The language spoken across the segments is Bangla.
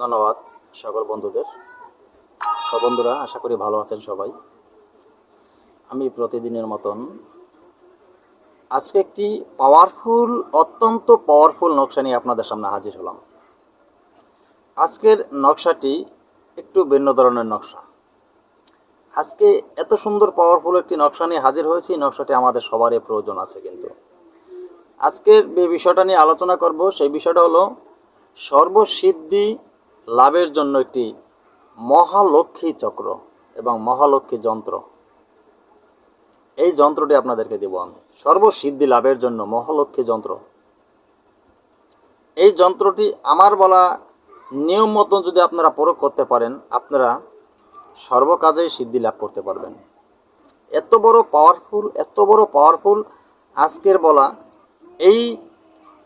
ধন্যবাদ সকল বন্ধুদের। তো বন্ধুরা, আশা করি ভালো আছেন সবাই। আমি প্রতিদিনের মতন আজকে একটি পাওয়ারফুল অত্যন্ত পাওয়ারফুল নকশা নিয়ে আপনাদের সামনে হাজির হলাম। আজকের নকশাটি একটু ভিন্ন ধরনের নকশা। আজকে এত সুন্দর পাওয়ারফুল একটি নকশা নিয়ে হাজির হয়েছি নকশাটি আমাদের সবারই প্রয়োজন আছে কিন্তু। আজকের যে বিষয়টা নিয়ে আলোচনা করব, সেই বিষয়টা হলো সর্বসিদ্ধি লাভের জন্য একটি মহালক্ষ্মী চক্র এবং মহালক্ষ্মী যন্ত্র। এই যন্ত্রটি আপনাদেরকে দেব আমি। সর্বসিদ্ধি লাভের জন্য মহালক্ষ্মী যন্ত্র। এই যন্ত্রটি আমার বলা নিয়ম মতন যদি আপনারা প্রয়োগ করতে পারেন, আপনারা সর্বকাজেই সিদ্ধি লাভ করতে পারবেন। এত বড় পাওয়ারফুল এত বড় পাওয়ারফুল আজকের বলা এই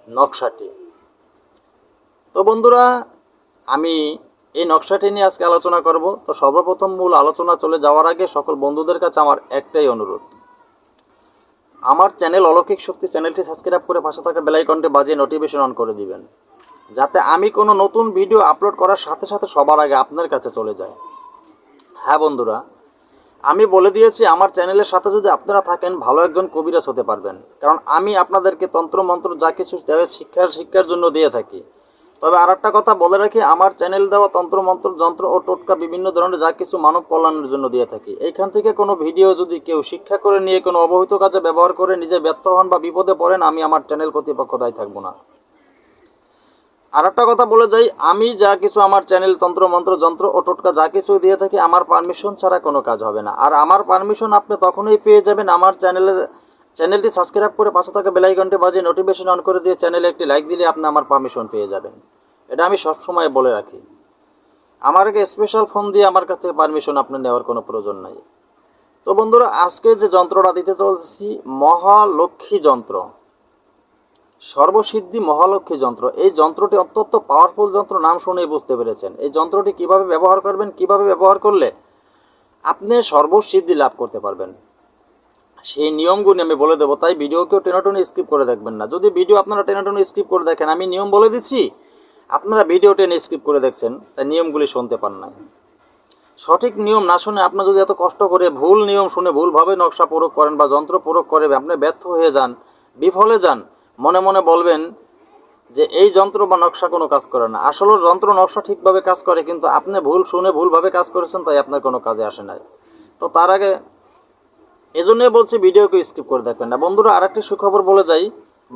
নকশাটি। তো বন্ধুরা আমি এই নকশাটি নিয়ে আজকে আলোচনা করব। তো সর্বপ্রথম মূল আলোচনা চলে যাওয়ার আগে সকল বন্ধুদের কাছে আমার একটাই অনুরোধ। আমার চ্যানেল অলৌকিক শক্তি চ্যানেলটি সাবস্ক্রাইব করে পাশে থাকা বেলাইকনটি বাজিয়ে নোটিফিকেশন অন করে দিবেন। যাতে আমি কোনো নতুন ভিডিও আপলোড করার সাথে সাথে সবার আগে আপনার কাছে চলে যায়। হ্যাঁ বন্ধুরা, আমি বলে দিয়েছি আমার চ্যানেলের সাথে যদি আপনারা থাকেন, ভালো একজন কবিরাজ হতে পারবেন। কারণ আমি আপনাদেরকে তন্ত্র মন্ত্র যা কিছু শিক্ষার শিক্ষার জন্য দিয়ে থাকি। তবে আর একটা কথা বলে রাখি, আমার চ্যানেল দেওয়া তন্ত্র, মন্ত্র, যন্ত্র ও টোটকা বিভিন্ন ধরনের যা কিছু মানব কল্যাণের জন্য দিয়ে থাকি। এইখান থেকে কোনো ভিডিও যদি কেউ শিক্ষা করে নিয়ে কোনো অবহিত কাজে ব্যবহার করে নিজে ব্যর্থ হন বা বিপদে পড়েন, আমি আমার চ্যানেল কর্তৃপক্ষ দায়ী থাকব না। আর একটা কথা বলে যাই, আমি যা কিছু আমার চ্যানেল তন্ত্র, মন্ত্র, যন্ত্র ও টোটকা যা কিছু দিয়ে থাকি, আমার পারমিশন ছাড়া কোনো কাজ হবে না। আর আমার পারমিশন আপনি তখনই পেয়ে যাবেন আমার চ্যানেলে চ্যানেলটি সাবস্ক্রাইব করে পাশে থাকা বেলাইকনটি বাজিয়ে নোটিফিকেশন অন করে দিয়ে চ্যানেলে একটি লাইক দিলে আপনি আমার পারমিশন পেয়ে যাবেন। এটা আমি সবসময় বলে রাখি। আমাকে স্পেশাল ফোন দিয়ে আমার কাছ থেকে পারমিশন আপনি নেওয়ার কোনো প্রয়োজন নাই। তো বন্ধুরা, আজকে যে যন্ত্রটা দিতে চলছি, মহালক্ষ্মী যন্ত্র। সর্বসিদ্ধি মহালক্ষ্মী যন্ত্র। এই যন্ত্রটি অত্যন্ত পাওয়ারফুল যন্ত্র, নাম শুনেই বুঝতে পেরেছেন। এই যন্ত্রটি কীভাবে ব্যবহার করবেন, কীভাবে ব্যবহার করলে আপনি সর্বসিদ্ধি লাভ করতে পারবেন? সেই নিয়মগুলি আমি বলে দেবো, তাই ভিডিওকেও টেনাটনি স্কিপ করে দেখবেন না। যদি ভিডিও আপনারা টেনাটনি স্কিপ করে দেখেন, আমি নিয়ম বলে দিচ্ছি, আপনারা ভিডিও টেনে স্কিপ করে দেখছেন, তাই নিয়মগুলি শুনতে পান না। সঠিক নিয়ম না শুনে আপনি যদি এত কষ্ট করে ভুল নিয়ম শুনে ভুলভাবে নকশা প্রয়োগ করেন বা যন্ত্র প্রয়োগ করে আপনি ব্যর্থ হয়ে যান, বিফলে যান, মনে মনে বলবেন যে এই যন্ত্র বা নকশা কোনো কাজ করে না। আসলে যন্ত্র নকশা ঠিকভাবে কাজ করে, কিন্তু আপনি ভুল শুনে ভুলভাবে কাজ করেছেন, তাই আপনার কোনো কাজে আসে নাই। তো তার আগে এজন্যই বলছি ভিডিওকে স্কিপ করে দেখবেন না। বন্ধুরা, আরেকটি সুখবর বলে যাই।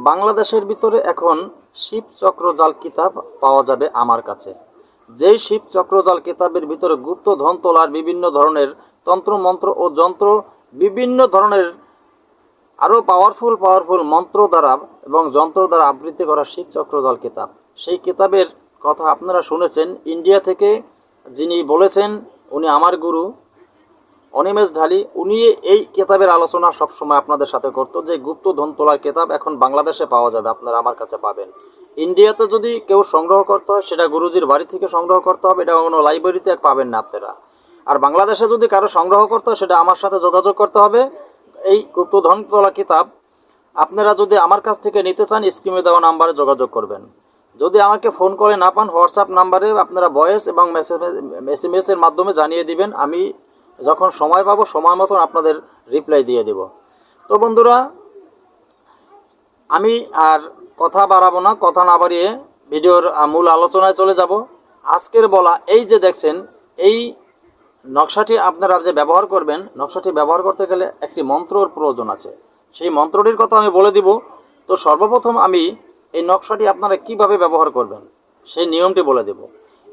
বাংলাদেশের ভিতরে এখন শিব চক্রজাল কিতাব পাওয়া যাবে আমার কাছে। যেই শিব চক্রজাল কিতাবের ভিতরে গুপ্ত ধন তোলার বিভিন্ন ধরনের তন্ত্র, মন্ত্র ও যন্ত্র বিভিন্ন ধরনের আরও পাওয়ারফুল পাওয়ারফুল মন্ত্র দ্বারা এবং যন্ত্র দ্বারা আবৃত্তি করা শিব চক্রজাল কিতাব। সেই কিতাবের কথা আপনারা শুনেছেন। ইন্ডিয়া থেকে যিনি বলেছেন, উনি আমার গুরু। অনিমেষ ঢালি, উনি এই কেতাবের আলোচনা সবসময় আপনাদের সাথে করতো যে গুপ্ত ধন তোলার কেতাব এখন বাংলাদেশে পাওয়া যাবে, আপনারা আমার কাছে পাবেন। ইন্ডিয়াতে যদি কেউ সংগ্রহ করতে হয়, সেটা গুরুজির বাড়ি থেকে সংগ্রহ করতে হবে, এটা কোনো লাইব্রেরিতে পাবেন না আপনারা। আর বাংলাদেশে যদি কারও সংগ্রহ করতে হয়, সেটা আমার সাথে যোগাযোগ করতে হবে। এই গুপ্ত ধন তোলা কিতাব আপনারা যদি আমার কাছ থেকে নিতে চান স্ক্রিমে দেওয়া নাম্বারে যোগাযোগ করবেন। যদি আমাকে ফোন করে না পান, হোয়াটসঅ্যাপ নাম্বারে আপনারা ভয়েস এবং মেসেজ এস এর মাধ্যমে জানিয়ে দিবেন, আমি যখন সময় পাবো, সময় মতন আপনাদের রিপ্লাই দিয়ে দেব। তো বন্ধুরা, আমি আর কথা বাড়াবো না, কথা না বাড়িয়ে ভিডিওর মূল আলোচনায় চলে যাব। আজকের বলা এই যে দেখছেন, এই নকশাটি আপনারা যে ব্যবহার করবেন, নকশাটি ব্যবহার করতে গেলে একটি মন্ত্রর প্রয়োজন আছে। সেই মন্ত্রটির কথা আমি বলে দিব। তো সর্বপ্রথম আমি এই নকশাটি আপনারা কীভাবে ব্যবহার করবেন, সেই নিয়মটি বলে দেব।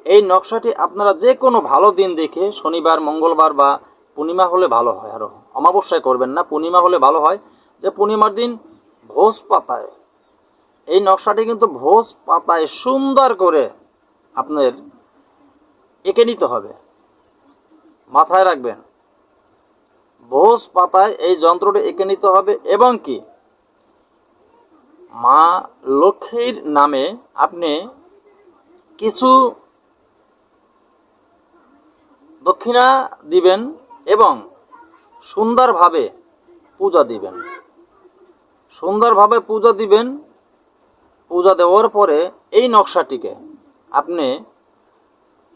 এই নকশাটি আপনারা যে কোনো ভালো দিন দেখে শনিবার, মঙ্গলবার বা পূর্ণিমা হলে ভালো হয় আরও অমাবস্যায় করবেন না, পূর্ণিমা হলে ভালো হয় যে পূর্ণিমার দিন ভোজ পাতায়। এই নকশাটি কিন্তু ভোজ পাতায় সুন্দর করে আপনার এঁকে নিতে হবে। মাথায় রাখবেন, ভোজ পাতায় এই যন্ত্রটি এঁকে নিতে হবে এবং কি? মা লক্ষ্মীর নামে আপনি কিছু দক্ষিণা দিবেন এবং সুন্দরভাবে পূজা দিবেন। সুন্দরভাবে পূজা দিবেন, পূজা দেওয়ার পরে এই নকশাটিকে আপনি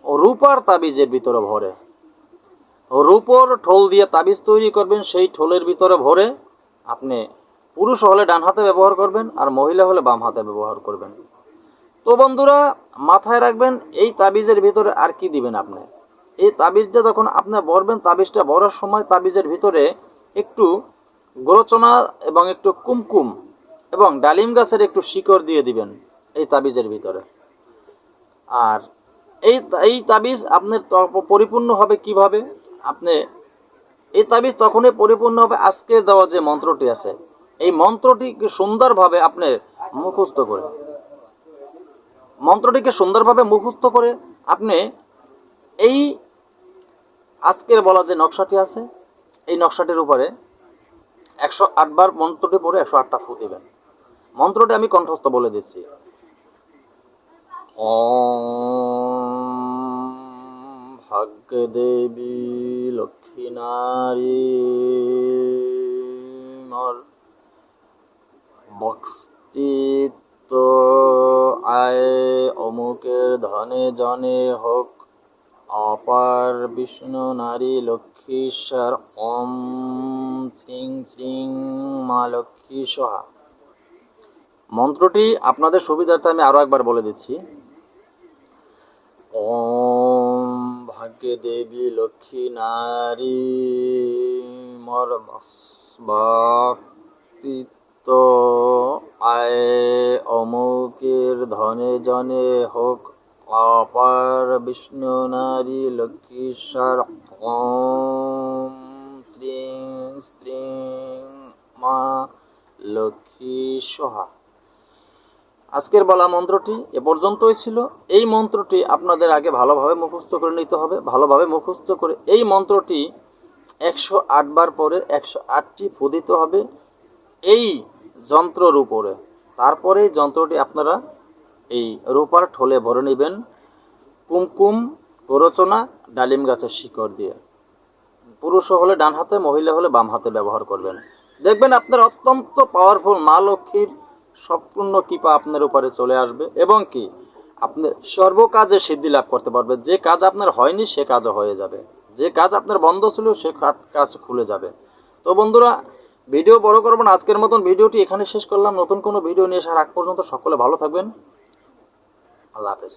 রূপার তাবিজের ভিতরে ভরে, রূপর ঠোল দিয়ে তাবিজ তৈরি করবেন, সেই ঠোলের ভিতরে ভরে আপনি পুরুষ হলে ডান হাতে ব্যবহার করবেন আর মহিলা হলে বাম হাতে ব্যবহার করবেন। তো বন্ধুরা, মাথায় রাখবেন, এই তাবিজের ভিতরে আর কি দিবেন আপনি? এই তাবিজটা যখন আপনি ভরবেন, তাবিজটা ভরার সময় তাবিজের ভিতরে একটু গোরচনা এবং একটু কুমকুম এবং ডালিম গাছের একটু শিকড় দিয়ে দিবেন এই তাবিজের ভিতরে। আর এই এই তাবিজ আপনার পরিপূর্ণ হবে কীভাবে? আপনি, এই তাবিজ তখনই পরিপূর্ণ হবে আজকের দেওয়া যে মন্ত্রটি আছে। এই মন্ত্রটিকে সুন্দরভাবে আপনি মুখস্থ করে, মন্ত্রটিকে সুন্দরভাবে মুখস্থ করে আপনি এই আজকের বলা যে নকশাটি আছে, এই নকশাটির উপরে একশো আটবার মন্ত্রটি পড়ে একশো আটটা ফু দিবেন। মন্ত্রটি আমি কণ্ঠস্থ বলে দিচ্ছি। ভাগ্য দেবী লক্ষ্মী নারী বক্সিত আয় অমুকের ধনে জনে হোক অপার বিষ্ণু নারী লক্ষ্মীশ্বর, ওম শ্রীং শ্রীং মা লক্ষ্মী সহা। মন্ত্রটি আপনাদের সুবিধার্থে আমি আরও একবার বলে দিচ্ছি। ওম ভাগ্যে দেবী লক্ষ্মী নারী মর আয় অমুকের ধনে জনে হোক অপার বিষ্ণু নারী লক্ষ্মীশ্বর। ওম শ্রীং স্ত্রীং মা লক্ষ্মী সহা আজকের বলা মন্ত্রটি এ পর্যন্তই ছিল। এই মন্ত্রটি আপনাদের আগে ভালোভাবে মুখস্থ করে নিতে হবে। ভালোভাবে মুখস্থ করে এই মন্ত্রটি একশো আটবার পরে একশো আটটি ফু দিতে হবে। এই যন্ত্রর উপরে। তারপরে যন্ত্রটি আপনারা এই রূপার ঠোলে ভরে নেবেন কুমকুম গোরচনা ডালিম গাছের শিকড় দিয়ে। পুরুষ হলে ডান হাতে, মহিলা হলে বাম হাতে ব্যবহার করবেন। দেখবেন আপনার অত্যন্ত পাওয়ারফুল মা লক্ষ্মীর সম্পূর্ণ কৃপা আপনার উপরে চলে আসবে এবং কি, আপনি সর্বকাজে সিদ্ধি লাভ করতে পারবেন। যে কাজ আপনার হয়নি, সে কাজও হয়ে যাবে। যে কাজ আপনার বন্ধ ছিল, সে কাজ খুলে যাবে। তো বন্ধুরা, ভিডিও বড় করবেন আজকের মতন ভিডিওটি এখানে শেষ করলাম। নতুন কোনো ভিডিও নিয়ে আসার আগ পর্যন্ত সকলে ভালো থাকবেন। আল্লাহ হাফেজ